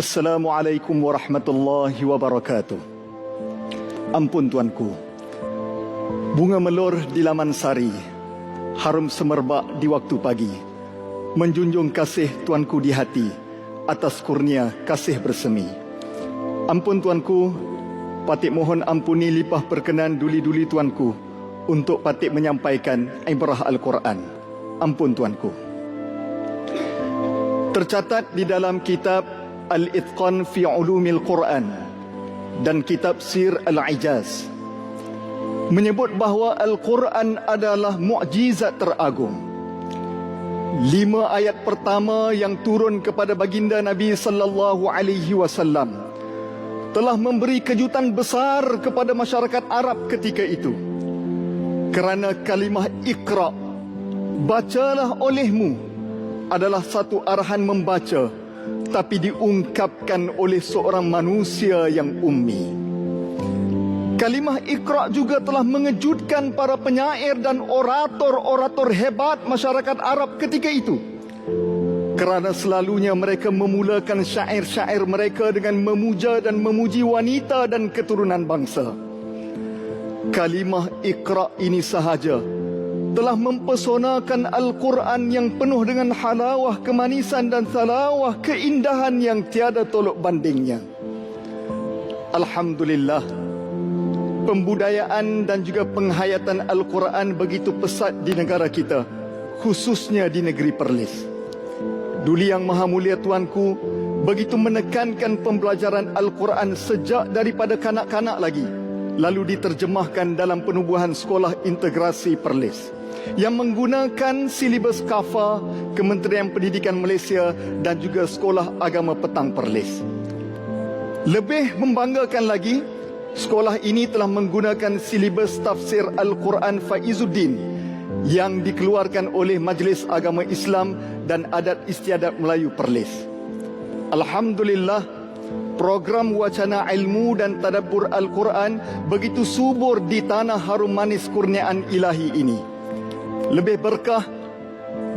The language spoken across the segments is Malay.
Assalamualaikum warahmatullahi wabarakatuh. Ampun tuanku. Bunga melur di laman sari, harum semerbak di waktu pagi. Menjunjung kasih tuanku di hati atas kurnia kasih bersemi. Ampun tuanku, patik mohon ampuni lipah perkenan duli-duli tuanku untuk patik menyampaikan ibrah Al-Quran. Ampun tuanku. Tercatat di dalam kitab Al-Itqan fi Ulumil Quran dan kitab Sir Al-Ijaz menyebut bahawa Al-Quran adalah mukjizat teragung. Lima ayat pertama yang turun kepada baginda Nabi sallallahu alaihi wasallam telah memberi kejutan besar kepada masyarakat Arab ketika itu. Kerana kalimah Iqra bacalah olehmu adalah satu arahan membaca tapi diungkapkan oleh seorang manusia yang ummi. Kalimah Iqra juga telah mengejutkan para penyair dan orator-orator hebat masyarakat Arab ketika itu. Kerana selalunya mereka memulakan syair-syair mereka dengan memuja dan memuji wanita dan keturunan bangsa. Kalimah Iqra ini sahaja telah mempesonakan Al-Quran yang penuh dengan halawah kemanisan dan salawah keindahan yang tiada tolok bandingnya. Alhamdulillah, pembudayaan dan juga penghayatan Al-Quran begitu pesat di negara kita, khususnya di negeri Perlis. Duli yang maha mulia tuanku begitu menekankan pembelajaran Al-Quran sejak daripada kanak-kanak lagi, lalu diterjemahkan dalam penubuhan sekolah integrasi Perlis yang menggunakan silibus KAFA Kementerian Pendidikan Malaysia dan juga Sekolah Agama Petang Perlis. Lebih membanggakan lagi, sekolah ini telah menggunakan silibus tafsir Al-Quran Faizuddin yang dikeluarkan oleh Majlis Agama Islam dan Adat Istiadat Melayu Perlis. Alhamdulillah, program wacana ilmu dan tadabbur Al-Quran begitu subur di tanah harum manis kurniaan ilahi ini. Lebih berkah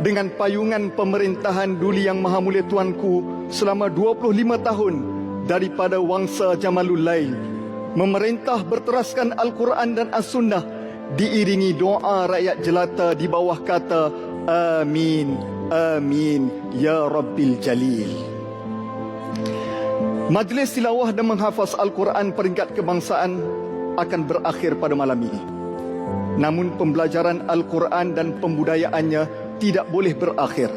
dengan payungan pemerintahan Duli Yang Maha Mulia Tuanku selama 25 tahun daripada wangsa Jamalul Lail memerintah berteraskan Al-Quran dan As-Sunnah diiringi doa rakyat jelata di bawah kata Amin, Amin, Ya Rabbil Jalil. Majlis tilawah dan menghafaz Al-Quran peringkat kebangsaan akan berakhir pada malam ini. Namun pembelajaran Al-Quran dan pembudayaannya tidak boleh berakhir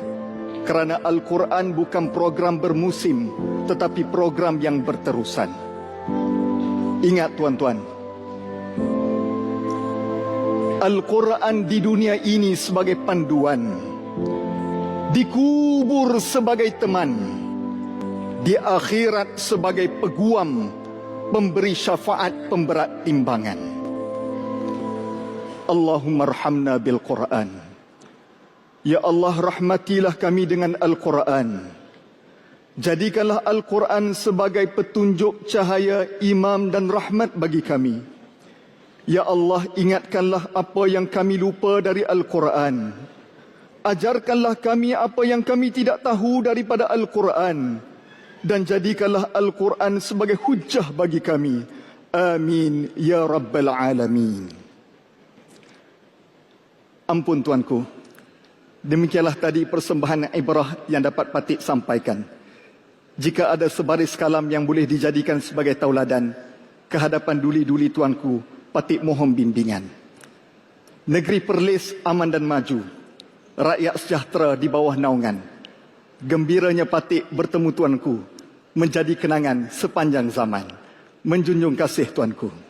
kerana Al-Quran bukan program bermusim tetapi program yang berterusan. Ingat tuan-tuan, Al-Quran di dunia ini sebagai panduan, dikubur sebagai teman, di akhirat sebagai peguam, pemberi syafaat pemberat timbangan. Allahumma rahamna bil Quran. Ya Allah rahmatilah kami dengan Al-Quran. Jadikanlah Al-Quran sebagai petunjuk cahaya imam dan rahmat bagi kami. Ya Allah, ingatkanlah apa yang kami lupa dari Al-Quran. Ajarkanlah kami apa yang kami tidak tahu daripada Al-Quran. Dan jadikanlah Al-Quran sebagai hujah bagi kami. Amin. Ya Rabbal Alamin. Ampun tuanku. Demikianlah tadi persembahan ibrah yang dapat patik sampaikan. Jika ada sebaris kalam yang boleh dijadikan sebagai tauladan kehadapan duli-duli tuanku, patik mohon bimbingan. Negeri Perlis aman dan maju. Rakyat sejahtera di bawah naungan. Gembiranya patik bertemu tuanku menjadi kenangan sepanjang zaman. Menjunjung kasih tuanku.